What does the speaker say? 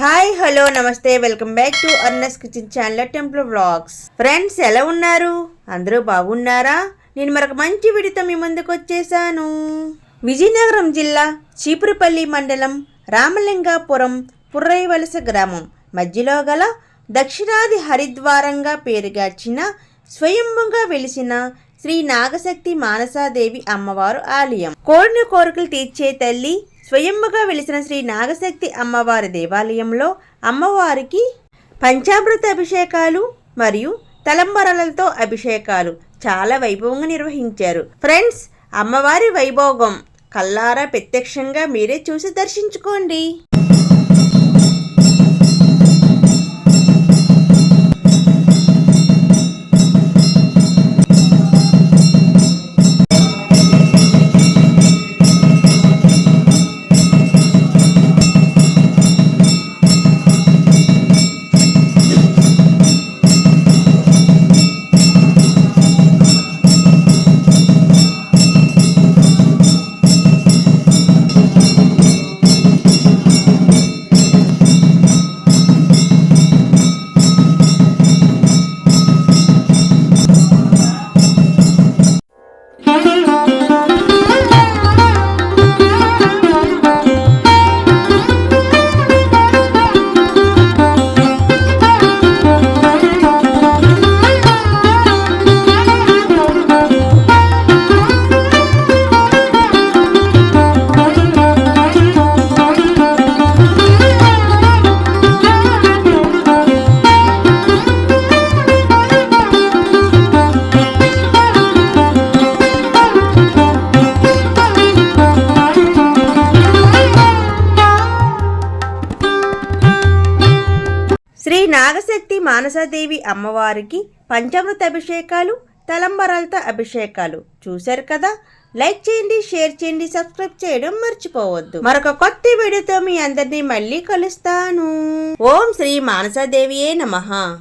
Hi hello namaste welcome back to Arna's kitchen channel temple vlogs. Friends ఎలా ఉన్నారు? అందరూ బాగున్నారా? నేను మరొక మంచి విడితం మీ ముందుకు వచ్చేసాను. విజయనగరం జిల్లా చీపురుపల్లి మండలం రామలింగాపురం పుర్రైవలస గ్రామం. మధ్యలో గల దక్షిణాది హరిద్వారంగా పేరుగాచిన స్వయంభుగా వెలిసిన శ్రీ నాగశక్తి మానసాదేవి అమ్మవారు ఆలయం. కోరిన కోరికలు తీర్చే తల్లి స్వయంభుగా వెలిసిన శ్రీ నాగశక్తి అమ్మవారి దేవాలయంలో అమ్మవారికి పంచామృత అభిషేకాలు మరియు తలంబరలతో అభిషేకాలు చాలా వైభవంగా నిర్వహించారు. ఫ్రెండ్స్ అమ్మవారి వైభోగం కల్లారా ప్రత్యక్షంగా మీరే చూసి దర్శించుకోండి. శ్రీ నాగశక్తి మానసాదేవి అమ్మవారికి పంచామృత అభిషేకాలు తలంబరాలతో అభిషేకాలు. చూశారు కదా? లైక్ చేయండి షేర్ చేయండి సబ్స్క్రైబ్ చేయడం మర్చిపోవద్దు. మరొక కొత్త వీడియోతో మీ అందరినీ మళ్ళీ కలుస్తాను. ఓం శ్రీ మానసాదేవియే నమః.